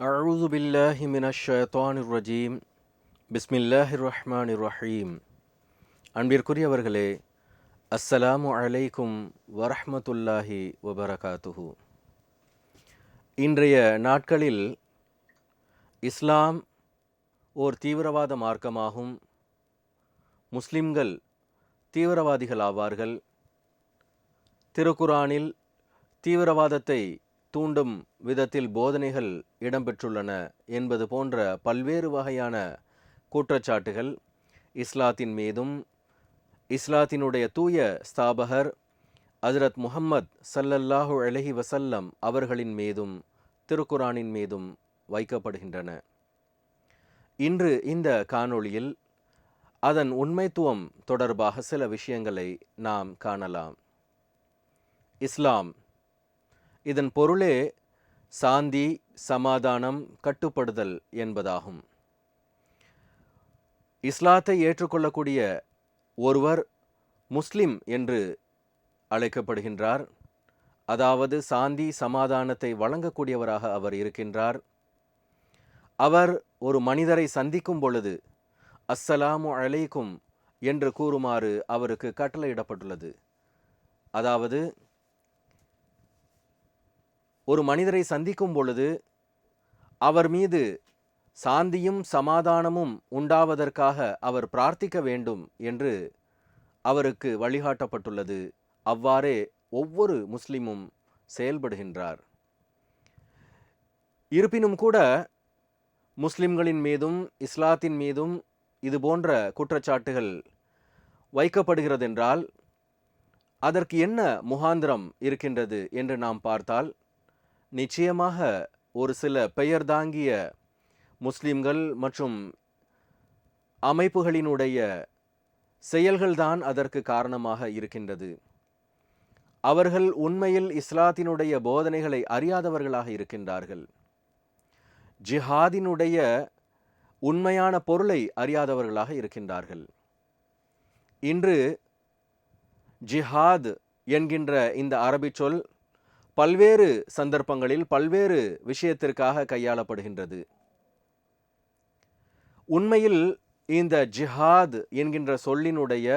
أعوذ بالله من الشيطان الرجيم بسم الله الرحمن الرحيم அன்பிற்குரியவர்களே அஸ்ஸலாமு அலைக்கும் வரஹ்மத்துல்லாஹி வபரகாத்துஹு இன்றைய நாட்களில் இஸ்லாம் ஓர் தீவிரவாத மார்க்கமாகும் முஸ்லிம்கள் தீவிரவாதிகள் ஆவார்கள் திருக்குரானில் தீவிரவாதத்தை தூண்டும் விதத்தில் போதனைகள் இடம்பெற்றுள்ளன என்பது போன்ற பல்வேறு வகையான குற்றச்சாட்டுகள் இஸ்லாத்தின் மீதும் இஸ்லாத்தினுடைய தூய ஸ்தாபகர் அஜரத் முஹம்மத் சல்லல்லாஹு அலஹி வசல்லம் அவர்களின் மீதும் திருக்குரானின் மீதும் வைக்கப்படுகின்றன. இன்று இந்த காணொளியில் அதன் உண்மைத்துவம் தொடர்பாக சில விஷயங்களை நாம் காணலாம். இஸ்லாம் இதன் பொருளே சாந்தி சமாதானம் கட்டுப்படுதல் என்பதாகும். இஸ்லாத்தை ஏற்றுக்கொள்ளக்கூடிய ஒருவர் முஸ்லிம் என்று அழைக்கப்படுகின்றார். அதாவது சாந்தி சமாதானத்தை வழங்கக்கூடியவராக அவர் இருக்கின்றார். அவர் ஒரு மனிதரை சந்திக்கும் பொழுது அஸ்ஸலாமு அலைக்கும் என்று கூறுமாறு அவருக்கு கட்டளையிடப்பட்டுள்ளது. அதாவது ஒரு மனிதரை சந்திக்கும் பொழுது அவர் மீது சாந்தியும் சமாதானமும் உண்டாவதற்காக அவர் பிரார்த்திக்க வேண்டும் என்று அவருக்கு வழிகாட்டப்பட்டுள்ளது. அவ்வாறே ஒவ்வொரு முஸ்லிமும் செயல்படுகின்றார். இருப்பினும் கூட முஸ்லிம்களின் மீதும் இஸ்லாத்தின் மீதும் இது போன்ற குற்றச்சாட்டுகள் வைக்கப்படுகிறதென்றால் அதற்கு என்ன முகாந்திரம் இருக்கின்றது என்று நாம் பார்த்தால் நிச்சயமாக ஒரு சில பெயர் தாங்கிய முஸ்லிம்கள் மற்றும் அமைப்புகளினுடைய செயல்கள்தான் அதற்கு காரணமாக இருக்கின்றது. அவர்கள் உண்மையில் இஸ்லாத்தினுடைய போதனைகளை அறியாதவர்களாக இருக்கின்றார்கள். ஜிஹாதினுடைய உண்மையான பொருளை அறியாதவர்களாக இருக்கின்றார்கள். இன்று ஜிஹாத் என்கின்ற இந்த அரபி சொல் பல்வேறு சந்தர்ப்பங்களில் பல்வேறு விஷயத்திற்காக கையாளப்படுகின்றது. உண்மையில் இந்த ஜிஹாத் என்கின்ற சொல்லினுடைய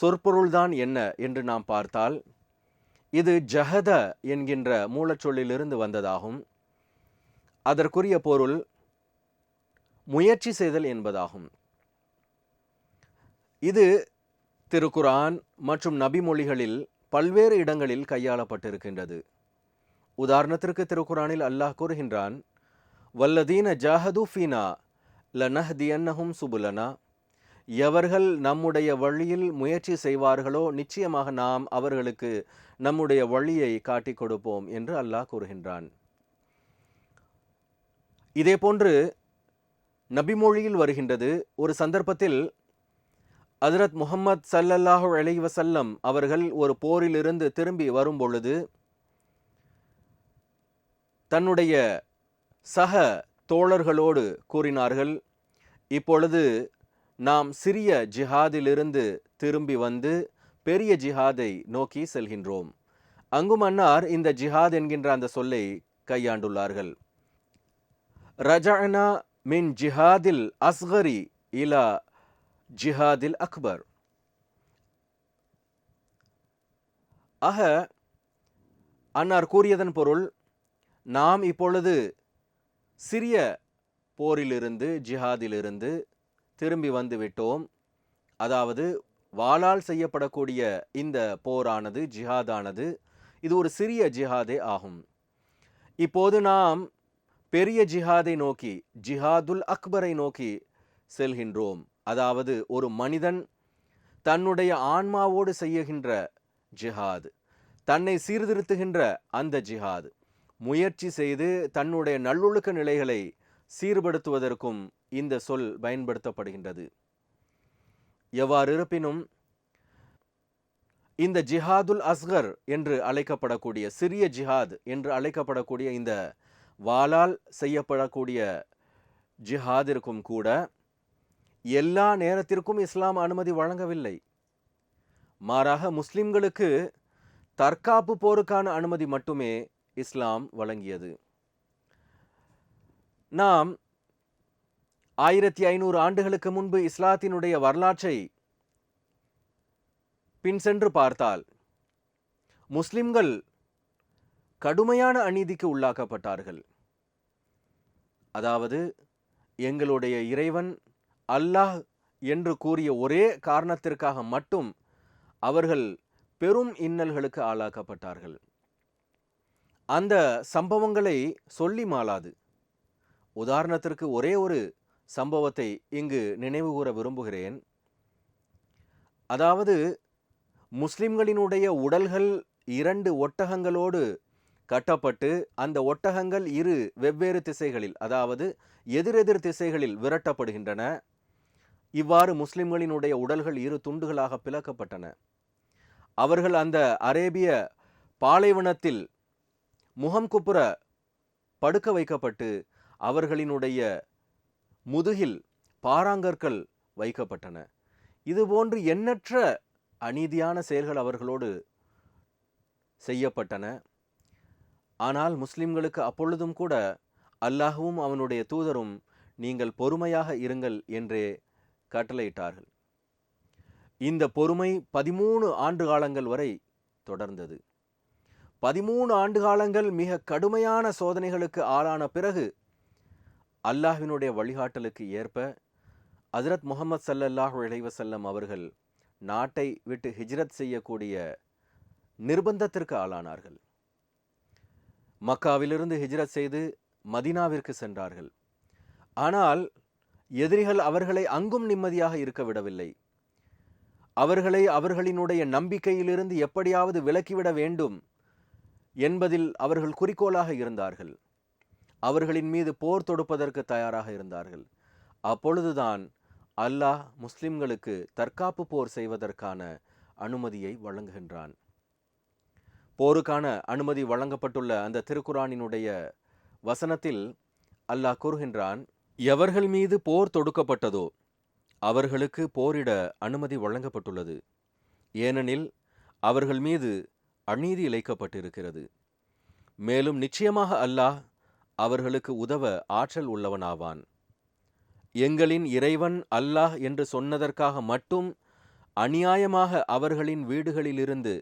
சொற்பொருள்தான் என்ன என்று நாம் பார்த்தால் இது ஜஹத என்கின்ற மூலச்சொல்லிலிருந்து வந்ததாகும். அதற்குரிய பொருள் முயற்சி செய்தல் என்பதாகும். இது திருக்குரான் மற்றும் நபிமொழிகளில் பல்வேறு இடங்களில் கையாளப்பட்டிருக்கின்றது. உதாரணத்திற்கு திருக்குரானில் அல்லாஹ் கூறுகின்றான் வல்லதீன ஜாஹது ஃபீனா லனஹ்தியன்னஹும் சுபுலனா. எவர்கள் நம்முடைய வழியில் முயற்சி செய்வார்களோ நிச்சயமாக நாம் அவர்களுக்கு நம்முடைய வழியை காட்டிக் கொடுப்போம் என்று அல்லாஹ் கூறுகின்றான். இதே போன்று நபிமொழியில் வருகின்றது ஒரு சந்தர்ப்பத்தில் ஹஜரத் முகமது சல்லல்லாஹு அலை வசல்லம் அவர்கள் ஒரு போரிலிருந்து திரும்பி வரும் பொழுது தன்னுடைய சக தோழர்களோடு கூறினார்கள் இப்பொழுது நாம் சிறிய ஜிஹாதிலிருந்து திரும்பி வந்து பெரிய ஜிஹாதை நோக்கி செல்கின்றோம். அங்கு மன்னார் இந்த ஜிஹாத் என்கின்ற அந்த சொல்லை கையாண்டுள்ளார்கள். ரஜானா மின் ஜிஹாதில் அஸ்கரி இலா ஜிஹாதில் அக்பர் ஆக அன்னார் கூறியதன் பொருள் நாம் இப்பொழுது சிறிய போரிலிருந்து ஜிஹாதிலிருந்து திரும்பி வந்து விட்டோம் அதாவது வாளால் செய்யப்படக்கூடிய இந்த போரானது ஜிஹாதானது இது ஒரு சிறிய ஜிஹாதே ஆகும் இப்போது நாம் பெரிய ஜிஹாதை நோக்கி ஜிஹாதுல் அக்பரை நோக்கி செல்கின்றோம் அதாவது ஒரு மனிதன் தன்னுடைய ஆன்மாவோடு செய்யுகின்ற ஜிஹாது தன்னை சீர்திருத்துகின்ற அந்த ஜிஹாது. முயற்சி செய்து தன்னுடைய நல்லொழுக்க நிலைகளை சீர்படுத்துவதற்கும் இந்த சொல் பயன்படுத்தப்படுகின்றது. எவ்வாறு இருப்பினும் இந்த ஜிஹாதுல் அஸ்கர் என்று அழைக்கப்படக்கூடிய சிறிய ஜிஹாத் என்று அழைக்கப்படக்கூடிய இந்த வாளால் செய்யப்படக்கூடிய ஜிஹாதிற்கும் கூட எல்லா நேரத்திற்கும் இஸ்லாம் அனுமதி வழங்கவில்லை. மாறாக முஸ்லிம்களுக்கு தற்காப்பு போருக்கான அனுமதி மட்டுமே இஸ்லாம் வழங்கியது. நாம் ஆயிரத்தி ஐநூறு ஆண்டுகளுக்கு முன்பு இஸ்லாத்தினுடைய வரலாற்றை பின் சென்று பார்த்தால் முஸ்லிம்கள் கடுமையான அநீதிக்கு உள்ளாக்கப்பட்டார்கள். அதாவது எங்களுடைய இறைவன் அல்லாஹ் என்று கூறிய ஒரே காரணத்திற்காக மட்டும் அவர்கள் பெரும் இன்னல்களுக்கு ஆளாக்கப்பட்டார்கள். அந்த சம்பவங்களை சொல்லி மாளாது. உதாரணத்திற்கு ஒரே ஒரு சம்பவத்தை இங்கு நினைவு கூற விரும்புகிறேன். அதாவது முஸ்லிம்களினுடைய உடல்கள் இரண்டு ஒட்டகங்களோடு கட்டப்பட்டு அந்த ஒட்டகங்கள் இரு வெவ்வேறு திசைகளில் அதாவது எதிரெதிர் திசைகளில் விரட்டப்படுகின்றன. இவ்வாறு முஸ்லிம்களினுடைய உடல்கள் இரு துண்டுகளாக பிளக்கப்பட்டன. அவர்கள் அந்த அரேபிய பாலைவனத்தில் முகம் குப்புற படுக்க வைக்கப்பட்டு அவர்களினுடைய முதுகில் பாறாங்கற்கள் வைக்கப்பட்டன. இதுபோன்று எண்ணற்ற அநீதியான செயல்கள் அவர்களோடு செய்யப்பட்டன. ஆனால் முஸ்லிம்களுக்கு அப்பொழுதும் கூட அல்லாஹுவும் அவனுடைய தூதரும் நீங்கள் பொறுமையாக இருங்கள் என்றே கட்டளையிட்டார்கள். இந்த பொறுமை பதிமூணு ஆண்டு காலங்கள் வரை தொடர்ந்தது. பதிமூணு ஆண்டு காலங்கள் மிக கடுமையான சோதனைகளுக்கு ஆளான பிறகு அல்லாஹினுடைய வழிகாட்டலுக்கு ஏற்ப ஹசரத் முகமது சல்லல்லாஹு இளைவசல்லம் அவர்கள் நாட்டை விட்டு ஹிஜ்ரத் செய்யக்கூடிய நிர்பந்தத்திற்கு ஆளானார்கள். மக்காவிலிருந்து ஹிஜ்ரத் செய்து மதீனாவிற்கு சென்றார்கள். ஆனால் எதிரிகள் அவர்களை அங்கும் நிம்மதியாக இருக்க விடவில்லை. அவர்களை அவர்களினுடைய நம்பிக்கையிலிருந்து எப்படியாவது விலக்கிவிட வேண்டும் என்பதில் அவர்கள் குறிக்கோளாக இருந்தார்கள். அவர்களின் மீது போர் தொடுப்பதற்கு தயாராக இருந்தார்கள். அப்பொழுதுதான் அல்லாஹ் முஸ்லிம்களுக்கு தற்காப்பு போர் செய்வதற்கான அனுமதியை வழங்குகின்றான். போருக்கான அனுமதி வழங்கப்பட்டுள்ள அந்த திருக்குரானினுடைய வசனத்தில் அல்லாஹ் கூறுகின்றான் எவர்கள் மீது போர் தொடுக்கப்பட்டதோ அவர்களுக்கு போரிட அனுமதி வழங்கப்பட்டுள்ளது. ஏனெனில் அவர்கள் மீது அநீதி இழைக்கப்பட்டிருக்கிறது. மேலும் நிச்சயமாக அல்லாஹ் அவர்களுக்கு உதவ ஆற்றல் உள்ளவனாவான். எங்களின் இறைவன் அல்லாஹ் என்று சொன்னதற்காக மட்டும் அநியாயமாக அவர்களின் வீடுகளிலிருந்து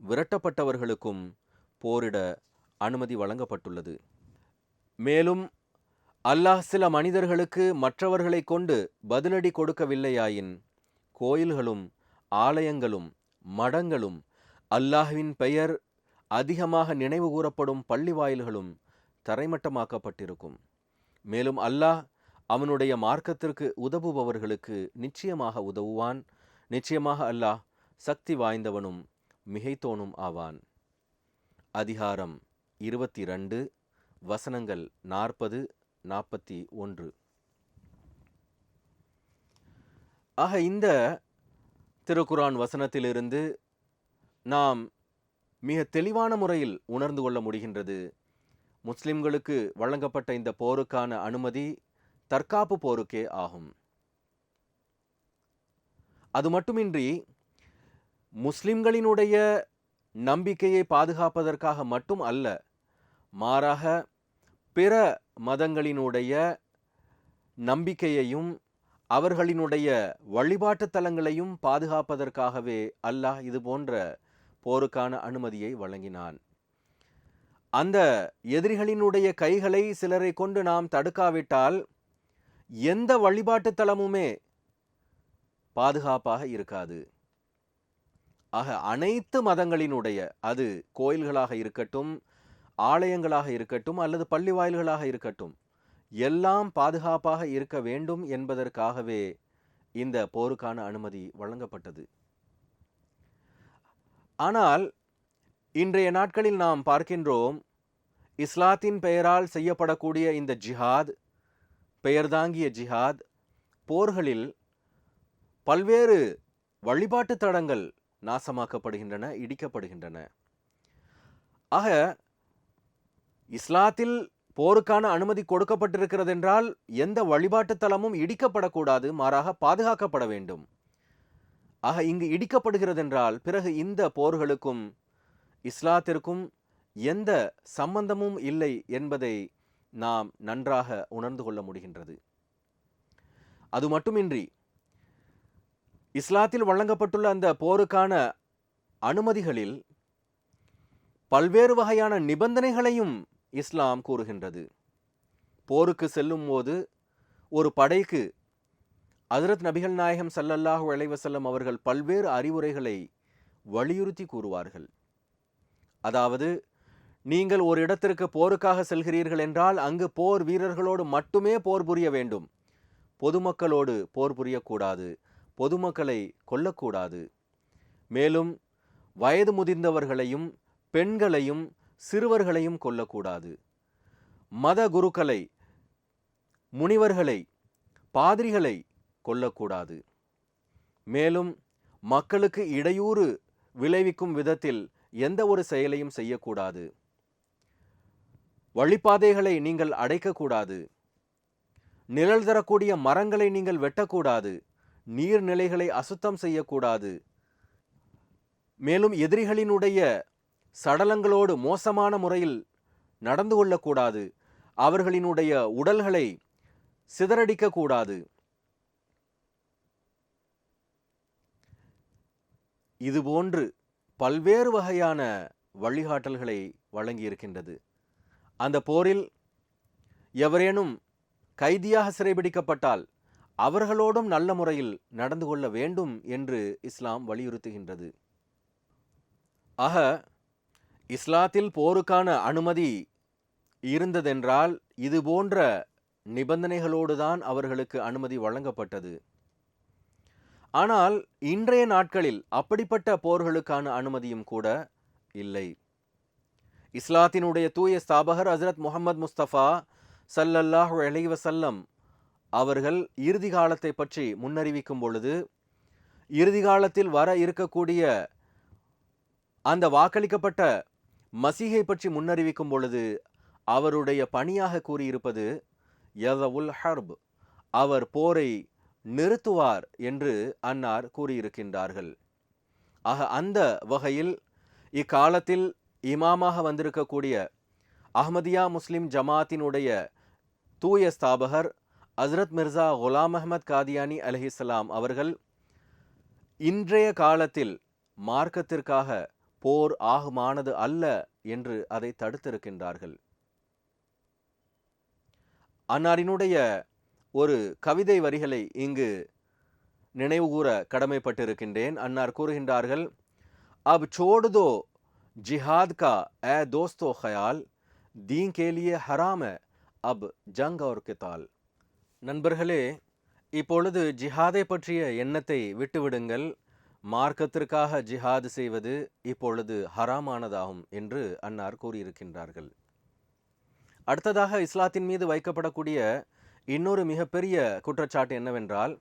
விரட்டப்பட்டவர்களுக்கும் போரிட அனுமதி வழங்கப்பட்டுள்ளது. மேலும் அல்லாஹ் சில மனிதர்களுக்கு மற்றவர்களை கொண்டு பதிலடி கொடுக்கவில்லையாயின் கோயில்களும் ஆலயங்களும் மடங்களும் அல்லாஹ்வின் பெயர் அதிகமாக நினைவு கூறப்படும் பள்ளி வாயில்களும் தரைமட்டமாக்கப்பட்டிருக்கும். மேலும் அல்லாஹ் அவனுடைய மார்க்கத்திற்கு உதவுபவர்களுக்கு நிச்சயமாக உதவுவான். நிச்சயமாக அல்லாஹ் சக்தி வாய்ந்தவனும் மிகைத்தோனும் ஆவான். அதிகாரம் இருபத்தி ரெண்டு வசனங்கள் நாற்பது நாற்பத்தி ஒன்று. ஆக இந்த திருக்குரான் வசனத்திலிருந்து நாம் மிக தெளிவான முறையில் உணர்ந்து கொள்ள முடிகின்றது. முஸ்லிம்களுக்கு வழங்கப்பட்ட இந்த போருக்கான அனுமதி தற்காப்பு போருக்கே ஆகும். அது மட்டுமின்றி முஸ்லிம்களினுடைய நம்பிக்கையை பாதுகாப்பதற்காக மட்டும் அல்ல மாறாக பிற மதங்களினுடைய நம்பிக்கையையும் அவர்களினுடைய வழிபாட்டு தலங்களையும் பாதுகாப்பதற்காகவே அல்லாஹ் இது போன்ற போருக்கான அனுமதியை வழங்கினான். அந்த எதிரிகளினுடைய கைகளை சிலரை கொண்டு நாம் தடுக்காவிட்டால் எந்த வழிபாட்டு தலமுமே பாதுகாப்பாக இருக்காது. ஆக அனைத்து மதங்களினுடைய அது கோயில்களாக இருக்கட்டும் ஆலயங்களாக இருக்கட்டும் அல்லது பள்ளி வாயில்களாக இருக்கட்டும் எல்லாம் பாதுகாப்பாக இருக்க வேண்டும் என்பதற்காகவே இந்த போருக்கான அனுமதி வழங்கப்பட்டது. ஆனால் இன்றைய நாட்களில் நாம் பார்க்கின்றோம் இஸ்லாத்தின் பெயரால் செய்யப்படக்கூடிய இந்த ஜிஹாத் பெயர்தாங்கிய ஜிஹாத் போர்களில் பல்வேறு வழிபாட்டு தடங்கள் நாசமாக்கப்படுகின்றன இடிக்கப்படுகின்றன. ஆக இஸ்லாத்தில் போருக்கான அனுமதி கொடுக்கப்பட்டிருக்கிறது என்றால் எந்த வழிபாட்டு தலமும் இடிக்கப்படக்கூடாது மாறாக பாதுகாக்கப்பட வேண்டும். ஆக இங்கு இடிக்கப்படுகிறது என்றால் பிறகு இந்த போர்களுக்கும் இஸ்லாத்திற்கும் எந்த சம்பந்தமும் இல்லை என்பதை நாம் நன்றாக உணர்ந்து கொள்ள முடிகின்றது. அது மட்டுமின்றி இஸ்லாத்தில் வழங்கப்பட்டுள்ள அந்த போருக்கான அனுமதிகளில் பல்வேறு வகையான நிபந்தனைகளையும் இஸ்லாம் கூறுகின்றது. போருக்கு செல்லும் போது ஒரு படைக்கு அதிரத் நபிகள் நாயகம் சல்லல்லாஹு அலைவசல்லம் அவர்கள் பல்வேறு அறிவுரைகளை வலியுறுத்தி கூறுவார்கள். அதாவது நீங்கள் ஒரு இடத்திற்கு போருக்காக செல்கிறீர்கள் என்றால் அங்கு போர் வீரர்களோடு மட்டுமே போர் புரிய வேண்டும். பொதுமக்களோடு போர் புரியக்கூடாது. பொதுமக்களை கொல்லக்கூடாது. மேலும் வயது முதிர்ந்தவர்களையும் பெண்களையும் சிறுவர்களையும் கொல்லக்கூடாது. மத குருக்களை முனிவர்களை பாதிரிகளை கொல்லக்கூடாது. மேலும் மக்களுக்கு இடையூறு விளைவிக்கும் விதத்தில் எந்த ஒரு செயலையும் செய்யக்கூடாது. வழிப்பாதைகளை நீங்கள் அடைக்கக்கூடாது. நிழல் தரக்கூடிய மரங்களை நீங்கள் வெட்டக்கூடாது. நீர்நிலைகளை அசுத்தம் செய்யக்கூடாது. மேலும் எதிரிகளினுடைய சடலங்களோடு மோசமான முறையில் நடந்து கொள்ளக்கூடாது. அவர்களினுடைய உடல்களை சிதறடிக்கக்கூடாது. இதுபோன்று பல்வேறு வகையான வழிகாட்டல்களை வழங்கியிருக்கின்றது. அந்த போரில் எவரேனும் கைதியாக சிறைபிடிக்கப்பட்டால் அவர்களோடும் நல்ல முறையில் நடந்து கொள்ள வேண்டும் என்று இஸ்லாம் வலியுறுத்துகின்றது. ஆக இஸ்லாத்தில் போருக்கான அனுமதி இருந்ததென்றால் இது போன்ற நிபந்தனைகளோடு தான் அவர்களுக்கு அனுமதி வழங்கப்பட்டது. ஆனால் இன்றைய நாட்களில் அப்படிப்பட்ட போர்களுக்கான அனுமதியும் கூட இல்லை. இஸ்லாத்தினுடைய தூய ஸ்தாபகர் ஹசரத் முகமது முஸ்தபா சல்லல்லாஹு அலைவசல்லம் அவர்கள் இறுதி காலத்தை பற்றி முன்னறிவிக்கும் பொழுது இறுதி காலத்தில் வர இருக்கக்கூடிய அந்த வாக்களிக்கப்பட்ட மசீகை பற்றி முன்னறிவிக்கும் பொழுது அவருடைய பணியாக கூறியிருப்பது யதவுல் ஹர்ப் அவர் போரை நிறுத்துவார் என்று அன்னார் கூறியிருக்கின்றார்கள். ஆக அந்த வகையில் இக்காலத்தில் இமாமாக வந்திருக்கக்கூடிய அஹ்மதியா முஸ்லிம் ஜமாத்தினுடைய தூய ஸ்தாபகர் ஹஸ்ரத் மிர்சா குலாம் அஹமத் காதியானி அலஹிஸ்லாம் அவர்கள் இன்றைய காலத்தில் மார்க்கத்திற்காக போர் ஆகுமானது அல்ல என்று அதை தடுத்திருக்கின்றார்கள். அன்னாரினுடைய ஒரு கவிதை வரிகளை இங்கு நினைவுகூர கடமைப்பட்டிருக்கின்றேன். அன்னார் கூறுகின்றார்கள் அப் சோடுதோ ஜிஹாத் கா ஏ தோஸ்தோ ஹயால் தீங்கேலிய ஹராம அப் ஜங் அவர் கித்தால். நண்பர்களே இப்பொழுது ஜிஹாதை பற்றிய எண்ணத்தை விட்டுவிடுங்கள். மார்க்கத்திற்காக ஜிஹாது செய்வது இப்பொழுது ஹராமானதாகும் என்று அன்னார் கூறியிருக்கின்றார்கள். அடுத்ததாக இஸ்லாத்தின் மீது வைக்கப்படக்கூடிய இன்னொரு மிகப்பெரிய குற்றச்சாட்டு என்னவென்றால்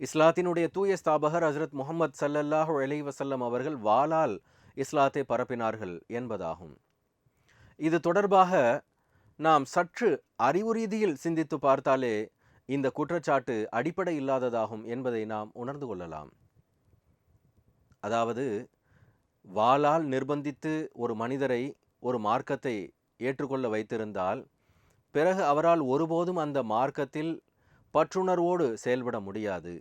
இஸ்லாத்தினுடைய தூய ஸ்தாபகர் ஹசரத் முகமது சல்லல்லாஹு அலி வசல்லம் அவர்கள் வாளால் இஸ்லாத்தை பரப்பினார்கள் என்பதாகும். இது தொடர்பாக நாம் சற்று அறிவு ரீதியில் சிந்தித்து பார்த்தாலே இந்த குற்றச்சாட்டு அடிப்படை இல்லாததாகும் என்பதை நாம் உணர்ந்து கொள்ளலாம். அதாவது வாளால் நிர்பந்தித்து ஒரு மனிதரை ஒரு மார்க்கத்தை ஏற்றுக்கொள்ள வைத்திருந்தால் பிறகு அவரால் ஒருபோதும் அந்த மார்க்கத்தில் பற்றுணர்வோடு செயல்பட முடியாது.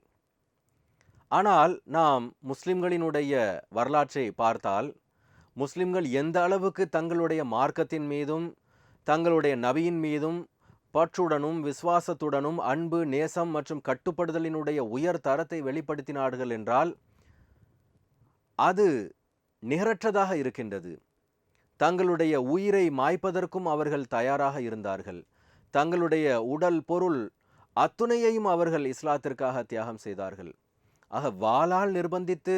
ஆனால் நாம் முஸ்லிம்களினுடைய வரலாற்றை பார்த்தால் முஸ்லிம்கள் எந்த அளவுக்கு தங்களுடைய மார்க்கத்தின் மீதும் தங்களுடைய நபியின் மீதும் பற்றுடனும் விசுவாசத்துடனும் அன்பு நேசம் மற்றும் கட்டுப்படுதலினுடைய உயர் தரத்தை வெளிப்படுத்தினார்கள் என்றால் அது நிகரற்றதாக இருக்கின்றது. தங்களுடைய உயிரை மாய்ப்பதற்கும் அவர்கள் தயாராக இருந்தார்கள். தங்களுடைய உடல் பொருள் அத்துணையையும் அவர்கள் இஸ்லாத்திற்காக தியாகம் செய்தார்கள். ஆக வாளால் நிர்பந்தித்து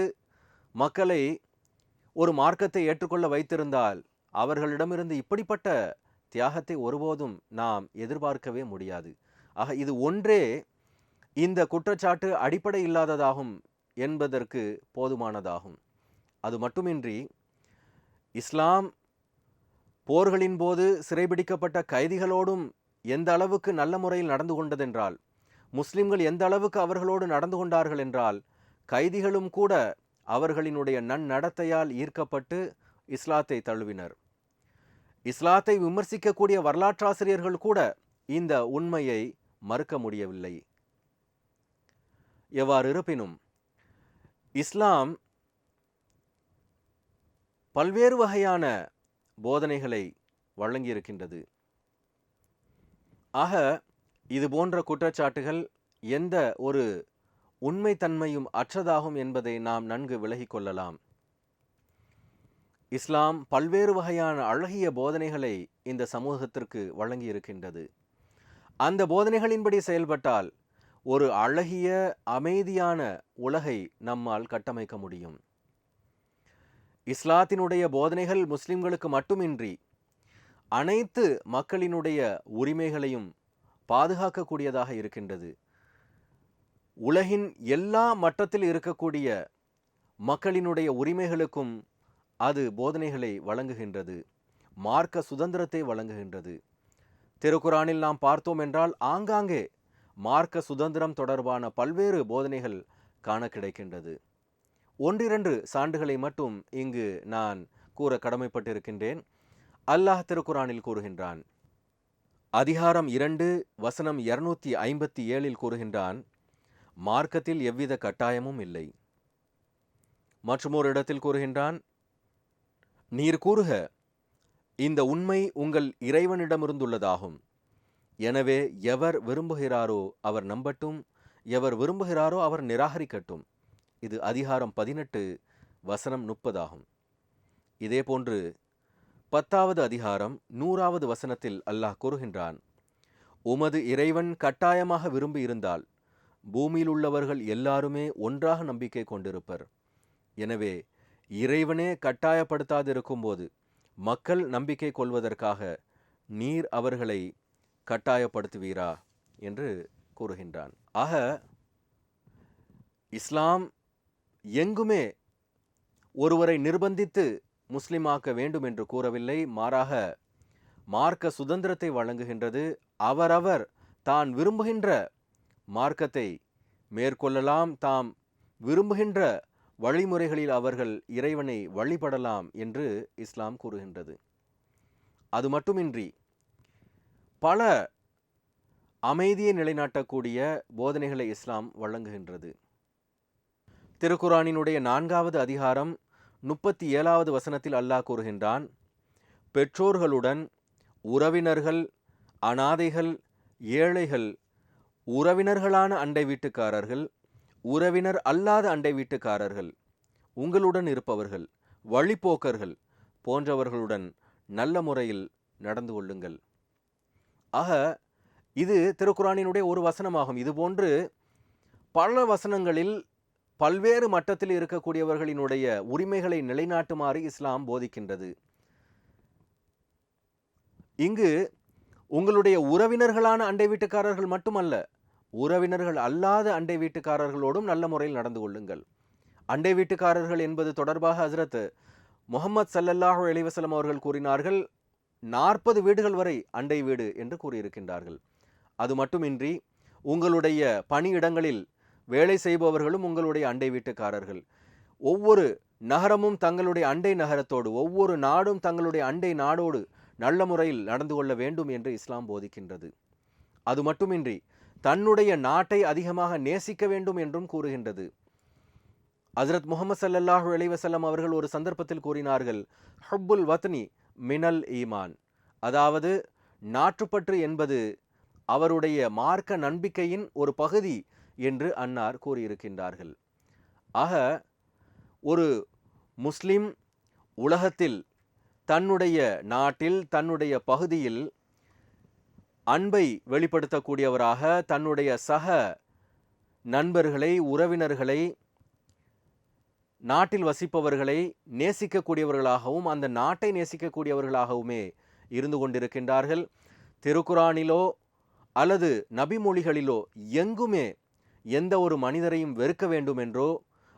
மக்களை ஒரு மார்க்கத்தை ஏற்றுக்கொள்ள வைத்திருந்தால் அவர்களிடமிருந்து இப்படிப்பட்ட தியாகத்தை ஒருபோதும் நாம் எதிர்பார்க்கவே முடியாது. ஆக இது ஒன்றே இந்த குற்றச்சாட்டு அடிப்படை இல்லாததாகும் என்பதற்கு போதுமானதாகும். அது மட்டுமின்றி இஸ்லாம் போர்களின் போது சிறைபிடிக்கப்பட்ட கைதிகளோடும் எந்த அளவுக்கு நல்ல முறையில் நடந்து கொண்டதென்றால் முஸ்லிம்கள் எந்த அளவுக்கு அவர்களோடு நடந்து கொண்டார்கள் என்றால் கைதிகளும் கூட அவர்களினுடைய நன்னடத்தையால் ஈர்க்கப்பட்டு இஸ்லாத்தை தழுவினர். இஸ்லாத்தை விமர்சிக்கக்கூடிய வரலாற்றாசிரியர்கள் கூட இந்த உண்மையை மறுக்க முடியவில்லை. எவ்வாறு இருப்பினும் இஸ்லாம் பல்வேறு வகையான போதனைகளை வழங்கியிருக்கின்றது. ஆக இது போன்ற குற்றச்சாட்டுகள் எந்த ஒரு உண்மைத்தன்மையும் அற்றதாகும் என்பதை நாம் நன்கு விலகிக் கொள்ளலாம். இஸ்லாம் பல்வேறு வகையான அழகிய போதனைகளை இந்த சமூகத்திற்கு வழங்கி இருக்கின்றது அந்த போதனைகளின்படி செயல்பட்டால் ஒரு அழகிய அமைதியான உலகை நம்மால் கட்டமைக்க முடியும். இஸ்லாத்தினுடைய போதனைகள் முஸ்லிம்களுக்கு மட்டுமின்றி அனைத்து மக்களினுடைய உரிமைகளையும் பாதுகாக்கக்கூடியதாக இருக்கின்றது. உலகின் எல்லா மட்டத்தில் இருக்கக்கூடிய மக்களினுடைய உரிமைகளுக்கும் அது போதனைகளை வழங்குகின்றது. மார்க்க சுதந்திரத்தை வழங்குகின்றது. திருக்குரானில் நாம் பார்த்தோம் என்றால் ஆங்காங்கே மார்க்க சுதந்திரம் தொடர்பான பல்வேறு போதனைகள் காண கிடைக்கின்றது. ஒன்றிரண்டு சான்றுகளை மட்டும் இங்கு நான் கூற கடமைப்பட்டிருக்கின்றேன். அல்லாஹ் திருக்குரானில் கூறுகின்றான் அதிகாரம் இரண்டு வசனம் இருநூத்தி ஐம்பத்தி ஏழில் கூறுகின்றான் மார்க்கத்தில் எவ்வித கட்டாயமும் இல்லை. மற்றுமோர் இடத்தில் கூறுகின்றான் நீர் கூறுக இந்த உண்மை உங்கள் இறைவனிடமிருந்துள்ளதாகும். எனவே எவர் விரும்புகிறாரோ அவர் நம்பட்டும் எவர் விரும்புகிறாரோ அவர் நிராகரிக்கட்டும். இது அதிகாரம் பதினெட்டு வசனம் முப்பதாகும். இதேபோன்று பத்தாவது அதிகாரம் நூறாவது வசனத்தில் அல்லாஹ் கூறுகின்றான் உமது இறைவன் கட்டாயமாக விரும்பி இருந்தால் பூமியில் உள்ளவர்கள் எல்லாருமே ஒன்றாக நம்பிக்கை கொண்டிருப்பர். எனவே இறைவனே கட்டாயப்படுத்தாதிருக்கும்போது மக்கள் நம்பிக்கை கொள்வதற்காக நீர் அவர்களை கட்டாயப்படுத்துவீரா? என்று கூறுகின்றான். ஆக இஸ்லாம் எங்குமே ஒருவரை நிர்பந்தித்து முஸ்லிமாக்க வேண்டும் என்று கூறவில்லை. மாறாக மார்க்க சுதந்திரத்தை வழங்குகின்றது. அவரவர் தான் விரும்புகின்ற மார்க்கத்தை மேற்கொள்ளலாம். தாம் விரும்புகின்ற வழிமுறைகளில் அவர்கள் இறைவனை வழிபடலாம் என்று இஸ்லாம் கூறுகின்றது. அது மட்டுமின்றி பல அமைதியை நிலைநாட்டக்கூடிய போதனைகளை இஸ்லாம் வழங்குகின்றது. திருக்குரானினுடைய நான்காவது அதிகாரம் முப்பத்தி ஏழாவது வசனத்தில் அல்லாஹ் கூறுகின்றான் பெற்றோர்களுடன் உறவினர்கள் அனாதைகள் ஏழைகள் உறவினர்களான அண்டை வீட்டுக்காரர்கள் உறவினர் அல்லாத அண்டை வீட்டுக்காரர்கள் உங்களுடன் இருப்பவர்கள் வழிப்போக்கர்கள் போன்றவர்களுடன் நல்ல முறையில் நடந்து கொள்ளுங்கள். ஆக இது திருக்குறானினுடைய ஒரு வசனமாகும். இதுபோன்று பல வசனங்களில் பல்வேறு மட்டத்தில் இருக்கக்கூடியவர்களினுடைய உரிமைகளை நிலைநாட்டுமாறு இஸ்லாம் போதிக்கின்றது. இங்கு உங்களுடைய உறவினர்களான அண்டை வீட்டுக்காரர்கள் மட்டுமல்ல உறவினர்கள் அல்லாத அண்டை வீட்டுக்காரர்களோடும் நல்ல முறையில் நடந்து கொள்ளுங்கள். அண்டை வீட்டுக்காரர்கள் என்பது தொடர்பாக ஹசரத் முகமது சல்லல்லாஹு அலிவசலம் அவர்கள் கூறினார்கள் நாற்பது வீடுகள் வரை அண்டை வீடு என்று கூறியிருக்கின்றார்கள். அது மட்டுமின்றி உங்களுடைய பணியிடங்களில் வேலை செய்பவர்களும் உங்களுடைய அண்டை வீட்டுக்காரர்கள். ஒவ்வொரு நகரமும் தங்களுடைய அண்டை நகரத்தோடு ஒவ்வொரு நாடும் தங்களுடைய அண்டை நாடோடு நல்ல முறையில் நடந்து கொள்ள வேண்டும் என்று இஸ்லாம் போதிக்கின்றது. அது மட்டுமின்றி தன்னுடைய நாட்டை அதிகமாக நேசிக்க வேண்டும் என்றும் கூறுகின்றது. ஹசரத் முகமது சல்லல்லாஹு அலைவசல்லம் அவர்கள் ஒரு சந்தர்ப்பத்தில் கூறினார்கள் ஹப்புல் வத்னி மினல் ஈமான். அதாவது நாற்றுப்பற்று என்பது அவருடைய மார்க்க நம்பிக்கையின் ஒரு பகுதி என்று அன்னார் கூறியிருக்கின்றார்கள். ஆக ஒரு முஸ்லிம் உலகத்தில் தன்னுடைய நாட்டில் தன்னுடைய பகுதியில் அன்பை வெளிப்படுத்தக்கூடியவராக தன்னுடைய சக நண்பர்களை உறவினர்களை நாட்டில் வசிப்பவர்களை நேசிக்கக்கூடியவர்களாகவும் அந்த நாட்டை நேசிக்கக்கூடியவர்களாகவுமே இருந்து கொண்டிருக்கின்றார்கள். திருக்குரானிலோ அல்லது நபிமொழிகளிலோ எங்குமே எந்த ஒரு மனிதரையும் வெறுக்க வேண்டும் என்றோ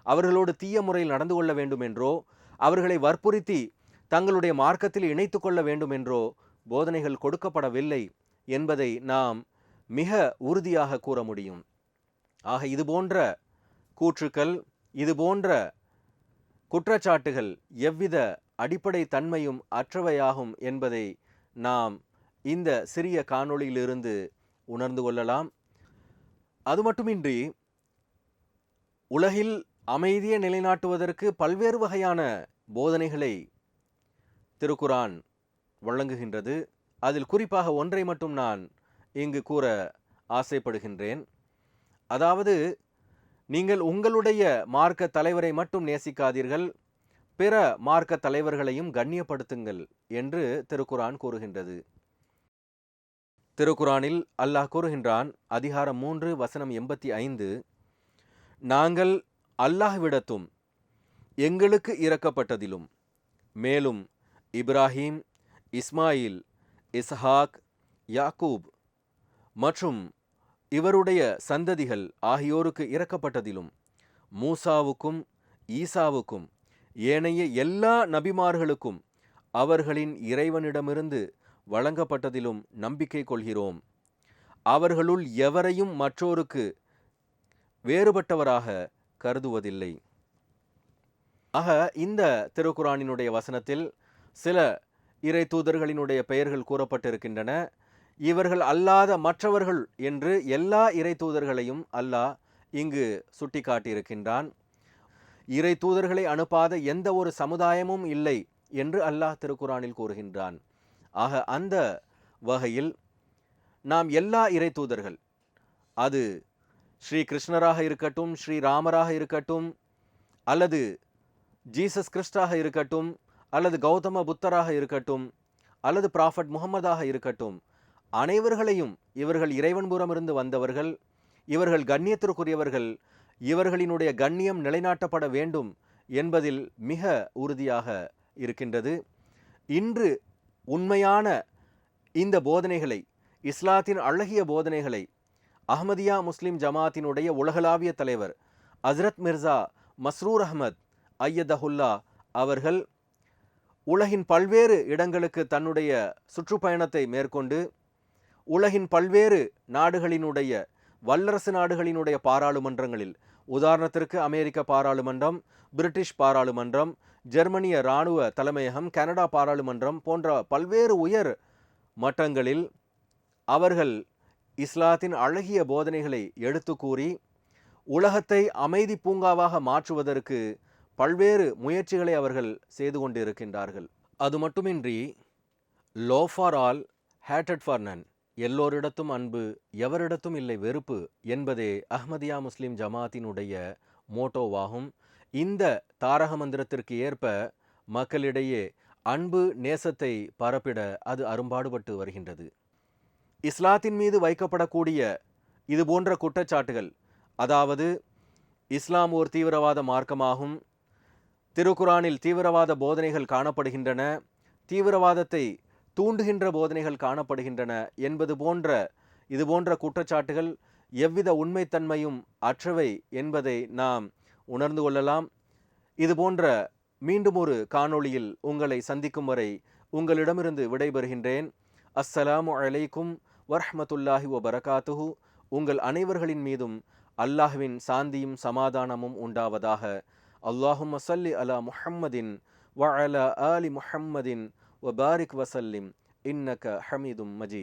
அவர்களோடு தீய முறையில் நடந்து கொள்ள வேண்டும் என்றோ அவர்களை வற்புறுத்தி தங்களுடைய மார்க்கத்தில் இணைத்து கொள்ள வேண்டும் என்றோ போதனைகள் கொடுக்கப்படவில்லை என்பதை நாம் மிக உறுதியாக கூற முடியும். ஆக இது போன்ற கூற்றுக்கள் இது போன்ற குற்றச்சாட்டுகள் எவ்வித அடிப்படை தன்மையும் அற்றவையாகும் என்பதை நாம் இந்த சிறிய காணொளியிலிருந்து உணர்ந்து கொள்ளலாம். அது மட்டுமின்றி உலகில் அமைதியை நிலைநாட்டுவதற்கு பல்வேறு வகையான போதனைகளை திருக்குரான் வழங்குகின்றது. அதில் குறிப்பாக ஒன்றை மட்டும் நான் இங்கு கூற ஆசைப்படுகின்றேன். அதாவது நீங்கள் உங்களுடைய மார்க்க தலைவரை மட்டும் நேசிக்காதீர்கள் பிற மார்க்க தலைவர்களையும் கண்ணியப்படுத்துங்கள் என்று திருக்குரான் கூறுகின்றது. திருக்குரானில் அல்லாஹ் கூறுகின்றான் அதிகாரம் மூன்று வசனம் எண்பத்தி ஐந்து நாங்கள் அல்லாஹ்விடத்தும் எங்களுக்கு இறக்கப்பட்டதிலும் மேலும் இப்ராஹிம் இஸ்மாயில் இஸ்ஹாக் யாக்கூப் மற்றும் இவருடைய சந்ததிகள் ஆகியோருக்கு இறக்கப்பட்டதிலும் மூசாவுக்கும் ஈசாவுக்கும் ஏனைய எல்லா நபிமார்களுக்கும் அவர்களின் இறைவனிடமிருந்து வழங்கப்பட்டதிலும் நம்பிக்கை கொள்கிறோம். அவர்களுள் எவரையும் மற்றோருக்கு வேறுபட்டவராக கருதுவதில்லை. ஆக இந்த திருக்குரானினுடைய வசனத்தில் சில இறை தூதர்களினுடைய பெயர்கள் கூறப்பட்டிருக்கின்றன. இவர்கள் அல்லாத மற்றவர்கள் என்று எல்லா இறை தூதர்களையும் அல்லாஹ் இங்கு சுட்டிக்காட்டியிருக்கின்றான். இறை தூதர்களை அனுப்பாத எந்த ஒரு சமுதாயமும் இல்லை என்று அல்லாஹ் திருக்குரானில் கூறுகின்றான். ஆக அந்த வகையில் நாம் எல்லா இறை தூதர்கள் அது ஸ்ரீ கிருஷ்ணராக இருக்கட்டும் ஸ்ரீ ராமராக இருக்கட்டும் அல்லது ஜீசஸ் கிறிஸ்டாக இருக்கட்டும் அல்லது கௌதம புத்தராக இருக்கட்டும் அல்லது ப்ராஃபட் முகமதாக இருக்கட்டும் அனைவர்களையும் இவர்கள் இறைவன்புறமிருந்து வந்தவர்கள் இவர்கள் கண்ணியத்திற்குரியவர்கள் இவர்களினுடைய கண்ணியம் நிலைநாட்டப்பட வேண்டும் என்பதில் மிக உறுதியாக இருக்கின்றது. இன்று உண்மையான இந்த போதனைகளை இஸ்லாத்தின் அழகிய போதனைகளை அஹமதியா முஸ்லிம் ஜமாத்தினுடைய உலகளாவிய தலைவர் அஸ்ரத் மிர்சா மஸ்ரூர் அஹமத் ஐயதஹுல்லா அவர்கள் உலகின் பல்வேறு இடங்களுக்கு தன்னுடைய சுற்றுப்பயணத்தை மேற்கொண்டு உலகின் பல்வேறு நாடுகளினுடைய வல்லரசு நாடுகளினுடைய பாராளுமன்றங்களில் உதாரணத்திற்கு அமெரிக்க பாராளுமன்றம் பிரிட்டிஷ் பாராளுமன்றம் ஜெர்மனிய இராணுவ தலைமையகம் கனடா பாராளுமன்றம் போன்ற பல்வேறு உயர் மட்டங்களில் அவர்கள் இஸ்லாத்தின் அழகிய போதனைகளை எடுத்து கூறி உலகத்தை அமைதி பூங்காவாக மாற்றுவதற்கு பல்வேறு முயற்சிகளை அவர்கள் செய்து கொண்டிருக்கின்றார்கள். அது மட்டுமின்றி லோ ஃபார் ஆல் ஹேட்டட் ஃபார் நன் எல்லோரிடத்தும் அன்பு எவரிடத்தும் இல்லை வெறுப்பு என்பதே அஹ்மதியா முஸ்லிம் ஜமாத்தினுடைய மோட்டோவாகும். இந்த தாரக மந்திரத்திற்கு ஏற்ப மக்களிடையே அன்பு நேசத்தை பரப்பிட அது அரும்பாடுபட்டு வருகின்றது. இஸ்லாத்தின் மீது வைக்கப்படக்கூடிய இது போன்ற குற்றச்சாட்டுகள் அதாவது இஸ்லாம் ஓர் தீவிரவாத மார்க்கமாகும் திருக்குரானில் தீவிரவாத போதனைகள் காணப்படுகின்றன தீவிரவாதத்தை தூண்டுகின்ற போதனைகள் காணப்படுகின்றன. என்பது போன்ற இது போன்ற குற்றச்சாட்டுகள் எவ்வித உண்மைத்தன்மையும் அற்றவை என்பதை நாம் உணர்ந்து கொள்ளலாம். இது போன்ற மீண்டும் ஒரு காணொளியில் உங்களை சந்திக்கும் வரை உங்களிடமிருந்து விடைபெறுகின்றேன். அஸ்ஸலாமு அலைக்கும் வரஹமத்துல்லாஹி வபரகாத்துஹு. உங்கள் அனைவர்களின் மீதும் அல்லாஹ்வின் சாந்தியும் சமாதானமும் உண்டாவதாக. அல்லாஹும் சல்லி அலா முஹம்மதின் வ அலா ஆலி முஹம்மதின் وبارك وسلم. إنك حميد مجيد.